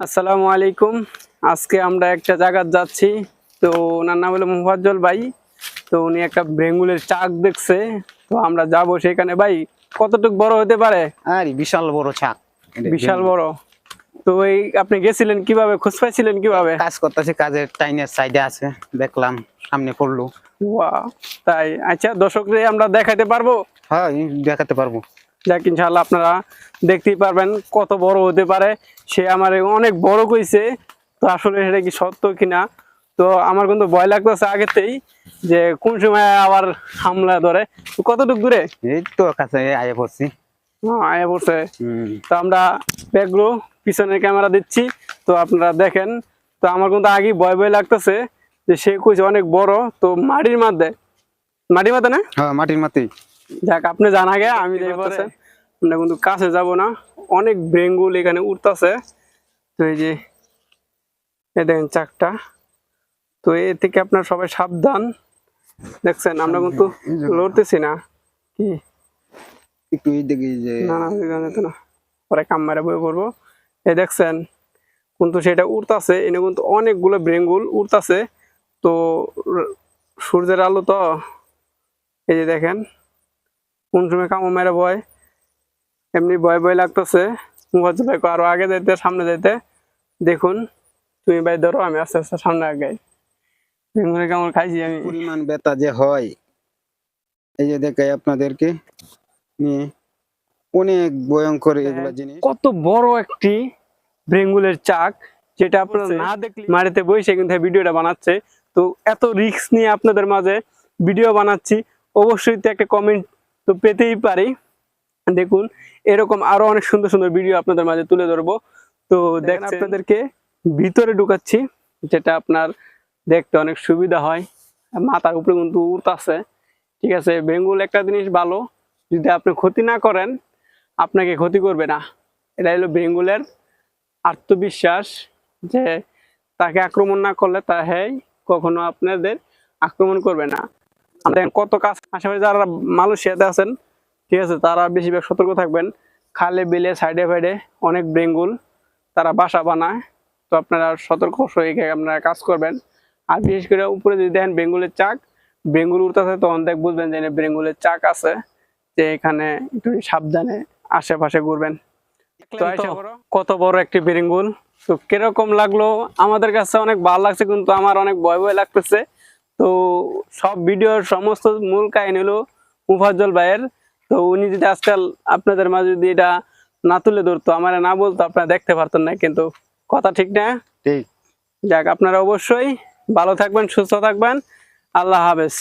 আসসালামু আলাইকুম। আজকে আমরা একটা জায়গায় যাচ্ছি। তো ওনার নাম হলো মুফাজ্জল ভাই। তো উনি একটা বেঙ্গুলের চাক দেখছে। তো আমরা যাব সেখানে। ভাই কতটুকু বড় হতে পারে? আরে বিশাল বড় ছাক বিশাল বড়। তো এই আপনি গেছিলেন কীভাবে? খোঁজ পাইছিলেন কীভাবে? কাজ করতেছে কাজের টাইনের সাইডে আছে। দেখলাম সামনে পড়ল। ওয়া তাই। আচ্ছা দর্শকদের আমরা দেখাতে পারব? হ্যাঁ দেখাতে পারব। যাক ইনশাল্লাহ আপনারা দেখতেই পারবেন কত বড় হতে পারে। সে আমার অনেক বড় কইছে তো আসলে সেটা কি সত্য কিনা? তো আমার কিন্তু ভয় লাগতেছে আগেতেই যে কোন সময় আবার হামলা ধরে। কতটুকু দূরে? এই তো কাছে আয়ে পড়ছি। আয়া পড়ছে। তো আমরা ব্যাগগুলো পিছনের ক্যামেরা দিচ্ছি। তো আপনারা দেখেন তো আমার কিন্তু আগে ভয় ভয় লাগতেছে যে সে কইছে অনেক বড় তো মাটির মধ্যে। মাটির মধ্যে না? হ্যাঁ মাটির মাটি যাক আপনি জানা আগে আমি যাই আমরা কিন্তু কাছে যাব না। অনেক বেঙ্গুল এখানে উঠতেছে। তো এই যে এ দেখেন চাকটা। তো এ থেকে আপনার সবাই সাবধান। দেখছেন আমরা কিন্তু লড়তেছি না। কি? একটু দেখি যে না না ওই তো না। পরে কাম মারে বই করব দেখছেন কিন্তু সেটা উড়তাছে এনে কিন্তু অনেকগুলো বেঙ্গুল উড়তাছে তো সূর্যের আলো তো এই যে দেখেন। কোন সময় কামো মেরে ভয় এমনি ভয় ভয় লাগতেছে। মুখার্জি ভাই আরও আগে যাইতে সামনে যাইতে। দেখুন তুমি ভাই ধরো আমি আস্তে আস্তে সামনে আগাই। বেঙ্গুলের কামড় খাইছি আমি। পরিমাণ ব্যথা যে হয় এই যে দেখাই আপনাদেরকে নিয়ে অনেক ভয়ঙ্কর এগুলা জিনিস। কত বড় একটি বেঙ্গুলের চাক যেটা আপনারা না দেখলে মাটিতে বসে কিন্তু ভিডিওটা বানাচ্ছে। তো এত রিস্ক নিয়ে আপনাদের মাঝে ভিডিও বানাচ্ছি। অবশ্যই তো একটা কমেন্ট তো পেতেই পারি। দেখুন এরকম আরও অনেক সুন্দর সুন্দর ভিডিও আপনাদের মাঝে তুলে ধরবো। তো দেখেন আপনাদেরকে ভিতরে ঢুকাচ্ছি যেটা আপনার দেখতে অনেক সুবিধা হয়। মাথার উপরে কিন্তু উঠতেছে ঠিক আছে বেঙ্গুল একটা জিনিস ভালো যদি আপনি ক্ষতি না করেন আপনাকে ক্ষতি করবে না। এটা হলো বেঙ্গুলের আত্মবিশ্বাস যে তাকে আক্রমণ না করলে তা হ্যাঁ কখনো আপনাদের আক্রমণ করবে না। আমাদের কত কাজ। আশেপাশে যারা মালয়েশিয়াতে আছেন ঠিক আছে তারা বেশিরভাগ সতর্ক থাকবেন। খালে বিলে সাইডে ফাইডে অনেক বেঙ্গুল তারা বাসা বানায়। তো আপনারা সতর্ক হয়ে আপনারা কাজ করবেন। আর বিশেষ করে উপরে যদি দেখেন বেঙ্গুলের চাক বেঙ্গুল উঠতেছে তখন দেখ বুঝবেন যে বেঙ্গুলের চাক আছে যে এখানে একটু সাবধানে আশেপাশে ঘুরবেন। কত বড় একটি বেঙ্গুল। তো কীরকম লাগল? আমাদের কাছে অনেক ভালো লাগছে কিন্তু আমার অনেক ভয় ভয় লাগতেছে। তো সব ভিডিওর সমস্ত মূল কাহিনী হলো মুফাজ্জল ভাইয়ের। তো উনি যদি আজকাল আপনাদের মাঝে যদি এটা না তুলে ধরতো আমার না বলতো আপনারা দেখতে পারতেন না কিন্তু কথা ঠিক না? ঠিক। যাক আপনারা অবশ্যই ভালো থাকবেন সুস্থ থাকবেন। আল্লাহ হাফেজ।